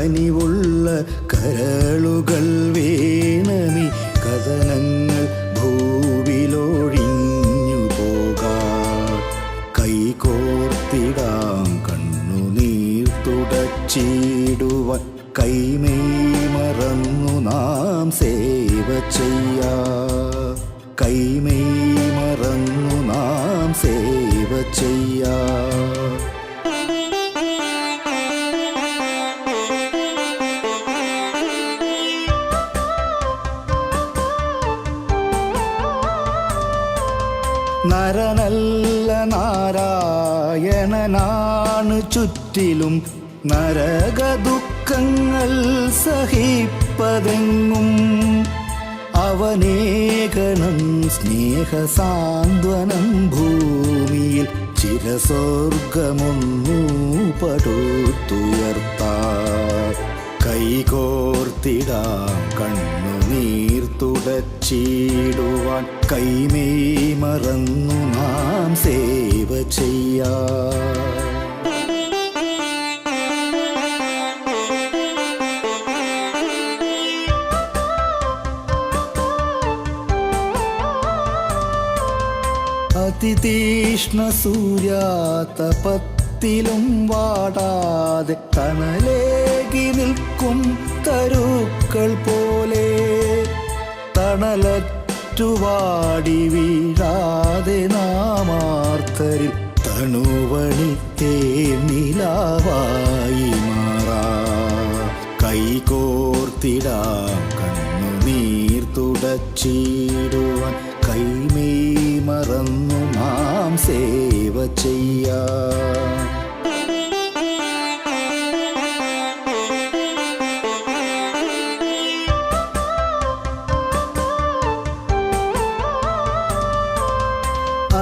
കനിവുള്ള കരളുകൾ വേണമി കഥനങ്ങൾ ഭൂവിലൊഴിഞ്ഞു പോകാ. കൈകോർത്തിടാം കണ്ണുനീർ തുടച്ചിടുവാൻ. കൈമേ മറന്നു നാം സേവ ചെയ്യാ. കൈമേ മറന്നു നാം സേവ ചെയ്യാ. നരനല്ല നാരായണനാണ് ചുറ്റിലും നരക ദുഃഖങ്ങൾ സഹിപ്പതെങ്ങും. അവനേകണം സ്നേഹസാന്ത്വനം ഭൂമിയിൽ ചിരസ്വർഗമൊന്നു പടുത്തുയർത്താ. കൈകോർത്തിടാം കണ്ണുനീർ തുടച്ചിടുവാൻ കൈമേയ് മറന്നു നാം സേവ ചെയ്യ. അതിതീഷ്ണ സൂര്യാതപത്തിലും വാടാതെ തണലേകി നിൽക്കും തരുക്കൾ പോലെ. തണലറ്റുവാടി വീഴാതെ നാമാർത്തരിൽ തണുവണി തേനിലാവായി മാറാ. കൈകോർത്തിടാം കണ്ണുനീർ തുടച്ചിടുവാൻ. കൈമേ മറന്നു നാം സേവ ചെയ്യാം.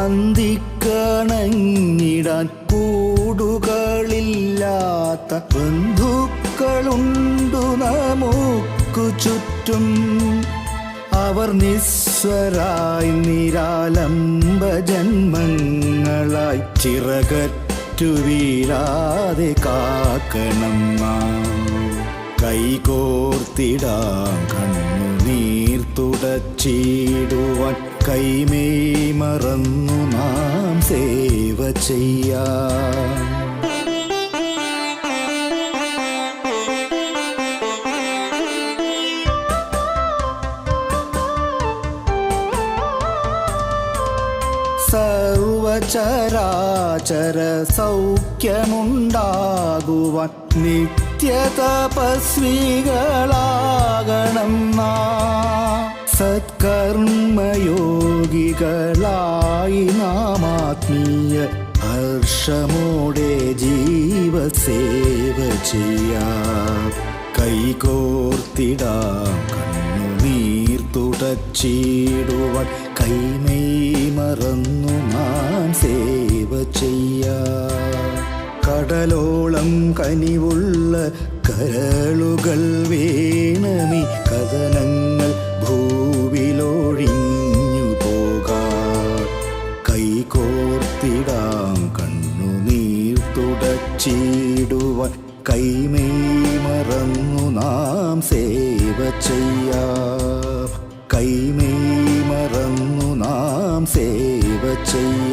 അന്തിക്കണങ്ങിടാൻ കൂടുകളില്ലാത്ത ബന്ധുക്കളുണ്ടു നമുക്കു ചുറ്റും. അവർ നിസ്വരായി നിരാലംബ ജന്മങ്ങളായി ചിറകറ്റു വീഴാതെ കാക്കണം കൈകോർത്തിടാ കണ്ണുനീ തുടച്ചിടുവാൻ കൈമേ മറന്നു നാം സേവ ചെയ്യാം. സർവചരാചര സൗഖ്യമുണ്ടാകുവാൻ നിത്യതപസ്വികളാകണം നാ. സത്കർമ്മയോഗികളായി നാം ആത്മീയ ഹർഷമോടെ ജീവസേവ ചെയ്യാം. കൈകോർത്തിടാം കണ്ണുനീർ തുടച്ചിടുവാൻ. കൈമൈ മറന്നു നാം സേവ ചെയ്യാം. കടലോളം കനിവുള്ള കരളുകൾ വേണമി തുടച്ചിടുവാൻ കൈമേ മറന്നു നാം സേവ ചെയ്യാം. കൈമേയ് മറന്നു നാം സേവ ചെയ്യാം.